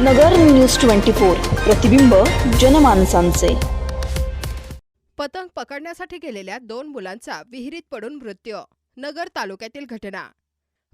नगर news twenty four प्रतिबिंब जनमानसांचे. पतंग पकडण्यासाठी गेलेल्या दोन मुलांचा विहिरीत पडून मृत्यू नगर तालुक्यातील घटना.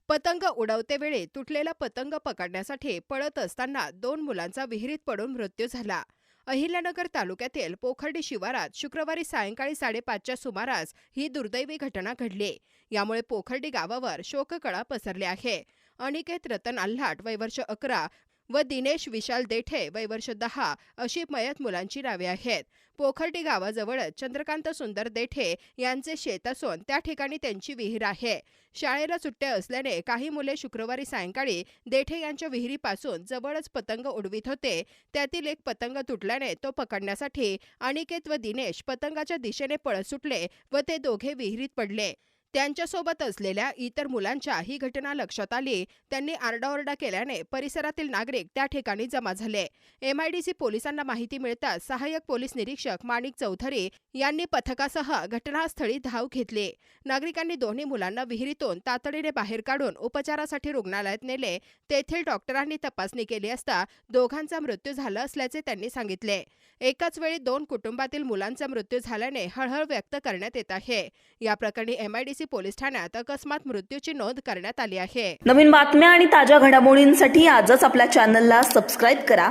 पतंग उडवते वेळी तुटलेला पतंग पकडण्यासाठी पळत असताना दोन मुलांचा विहिरीत पडून मृत्यू झाला. अहिल्यानगर तालुक्यातील पोखर्डी शिवारात शुक्रवारी सायंकाळी साडेपाचच्या सुमारास ही दुर्दैवी घटना घडली. यामुळे पोखर्डी गावावर शोककळा पसरली आहे. अनिकेत रतन आल्हाट वय वर्ष अकरा व दिनेश विशाल देठे वयवर्ष दहा अशी मयत मुलांची नावे आहेत. पोखर्डी गावाजवळच चंद्रकांत सुंदर देठे यांचे शेत असून त्या ठिकाणी त्यांची विहीर आहे. शाळेला सुट्ट्या असल्याने काही मुले शुक्रवारी सायंकाळी देठे यांच्या विहिरीपासून जवळच पतंग उडवीत होते. त्यातील एक पतंग तुटल्याने तो पकडण्यासाठी अनिकेत व दिनेश पतंगाच्या दिशेने पळत सुटले व ते दोघे विहिरीत पडले. त्यांच्यासोबत असलेल्या इतर मुलांच्या ही घटना लक्षात आली. त्यांनी आरडाओरडा केल्याने परिसरातील नागरिक त्या ठिकाणी जमा झाले. एमआयडीसी पोलिसांना माहिती मिळताच सहाय्यक पोलीस निरीक्षक माणिक चौधरी यांनी पथकासह घटनास्थळी धाव घेतली. नागरिकांनी दोन्ही मुलांना विहिरीतून तातडीने बाहेर काढून उपचारासाठी रुग्णालयात नेले. तेथील डॉक्टरांनी तपासणी केली असता दोघांचा मृत्यू झाला असल्याचे त्यांनी सांगितले. एकाच वेळी दोन कुटुंबातील मुलांचा मृत्यू झाल्याने हळहळ व्यक्त करण्यात येत आहे. या प्रकरणी एमआयडीसी पोलीस ठाण्यात अकस्मात मृत्यूची नोंद करण्यात आली आहे. नवीन बातम्या आणि ताज्या घडामोडींसाठी आजच आपल्या चॅनलला सबस्क्राईब करा.